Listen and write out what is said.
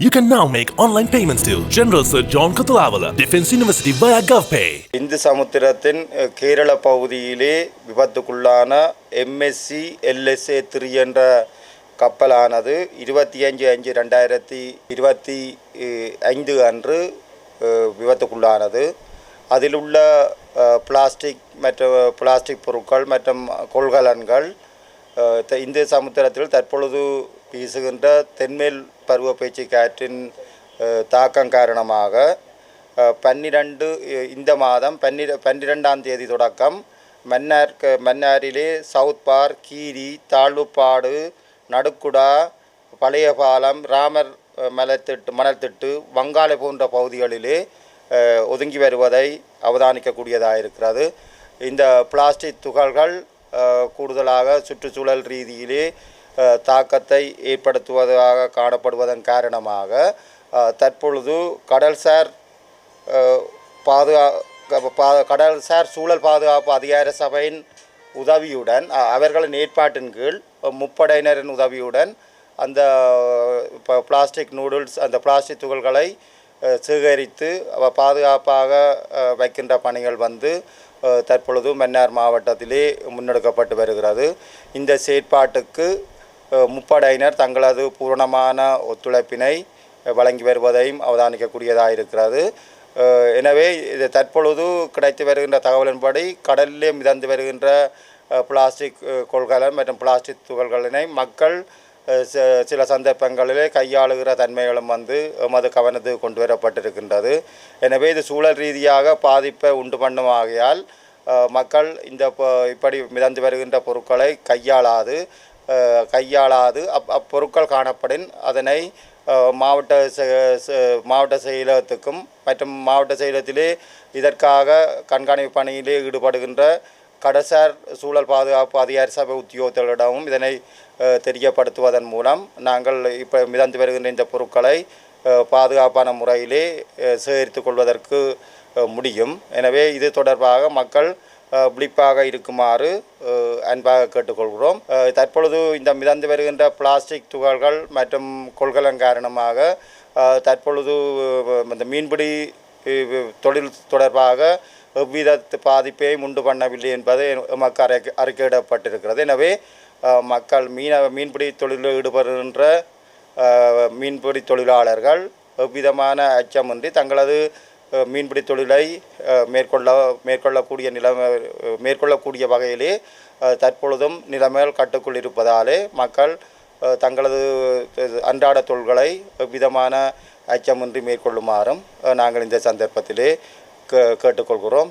You can now make online payments to General Sir John Kutulavala, Defense University via GovPay. Hindu சமுத்திரத்தின் கேரள பகுதியிலே விபத்துக்குள்ளான MSc LSA three என்ற கப்பலானது இருபத்தி அஞ்சு அஞ்சு ரெண்டாயிரத்தி இருபத்தி ஐந்து அன்று விபத்துக்குள்ளானது அதில் உள்ள பிளாஸ்டிக் மற்றும் பிளாஸ்டிக் பொருட்கள் மற்றும் கொள்கலன்கள் இந்திய சமுத்திரத்தில் தற்பொழுது வீசுகின்ற தென்மேல் பருவ பேச்சு காற்றின் தாக்கம் காரணமாக பன்னிரண்டு இந்த மாதம் பன்னிர பன்னிரெண்டாம் தேதி தொடக்கம் மன்னார் மன்னாரிலே சவுத் பார்க் கீரி தாழ்வுப்பாடு நடுக்குடா பழைய பாலம் ராமர் மலத்திட்டு மணல்திட்டு வங்காள போன்ற பகுதிகளிலே ஒதுங்கி வருவதை அவதானிக்கக்கூடியதாக இருக்கிறது இந்த பிளாஸ்டிக் துகள்கள் கூடுதலாக சுற்றுச்சூழல் ரீதியிலே தாக்கத்தை ஏற்படுத்துவதாக காணப்படுவதன் காரணமாக தற்பொழுது கடல்சார் பாதுகா பா- கடல்சார் சூழல் பாதுகாப்பு அதிகார சபையின் உதவியுடன் அவர்களின் ஏற்பாட்டின் கீழ் முப்படையினரின் உதவியுடன் அந்த ப- பிளாஸ்டிக் நூடுல்ஸ் அந்த பிளாஸ்டிக் துகள்களை சேகரித்து அவ பாதுகாப்பாக வைக்கின்ற பணிகள் வந்து தற்பொழுது மன்னார் மாவட்டத்திலே முன்னெடுக்கப்பட்டு வருகிறது. இந்த செயற்பாட்டுக்கு முப்படையினர் தங்களது பூரணமான ஒத்துழைப்பினை வழங்கி வருவதையும் அவதானிக்கக்கூடியதாக இருக்கிறது எனவே இது தற்பொழுது கிடைத்து வருகின்ற தகவலின்படி கடலிலே மிதந்து வருகின்ற பிளாஸ்டிக் கொள்கலன் மற்றும் பிளாஸ்டிக் துகள்களினை மக்கள் ச- சில சந்தர்ப்பங்களிலே கையாளுகிற தன்மைகளும் வந்து எமது கவனத்துக்கு கொண்டு வரப்பட்டிருக்கின்றது. எனவே இது சூழல் ரீதியாக பாதிப்பை உண்டு பண்ணும் ஆகையால் மக்கள் இந்த ப- இப்படி மிதந்து வருகின்ற பொருட்களை கையாளாது கையாளாது அப் அப்பொருட்கள் காணப்படின். அதனை மாவட்ட செ- மாவட்ட செயலகத்துக்கும் மற்றும் மாவட்ட செயலகத்திலே இதற்காக கண்காணிப்பு பணியிலே ஈடுபடுகின்ற கடசார் சூழல் பாதுகாப்பு அதிகாரி சபை உத்தியோகத்தர்களிடமும் இதனை தெரியப்படுத்துவதன் மூலம் நாங்கள் இப்போ மிதந்து வருகின்ற இந்த பொருட்களை பாதுகாப்பான முறையிலே சேகரித்து கொள்வதற்கு முடியும். எனவே இது தொடர்பாக மக்கள் விழிப்பாக இருக்குமாறு அன்பாக கேட்டுக்கொள்கிறோம். தற்பொழுது இந்த மிதந்து வருகின்ற பிளாஸ்டிக் துகள்கள் மற்றும் கொள்கலன் காரணமாக தற்பொழுது இந்த மீன்பிடி தொழில் தொடர்பாக எவ்வித பாதிப்பையும் உண்டு பண்ணவில்லை என்பது எமக்கு அறி அறிக்கையிடப்பட்டிருக்கிறது. எனவே மக்கள் மீன மீன்பிடி தொழிலில் ஈடுபடுகின்ற மீன்பிடி தொழிலாளர்கள் எவ்விதமான அச்சமின்றி தங்களது மீன்பிடி தொழிலை மேற்கொள்ள மேற்கொள்ளக்கூடிய நிலைமை மேற்கொள்ளக்கூடிய வகையிலே தற்பொழுதும் நிலைமைகள் கட்டுக்குள் இருப்பதாலே மக்கள் தங்களது அன்றாட தொழில்களை விதமான அச்சமின்றி மேற்கொள்ளுமாறும் நாங்கள் இந்த சந்தர்ப்பத்திலே கே கேட்டுக்கொள்கிறோம்.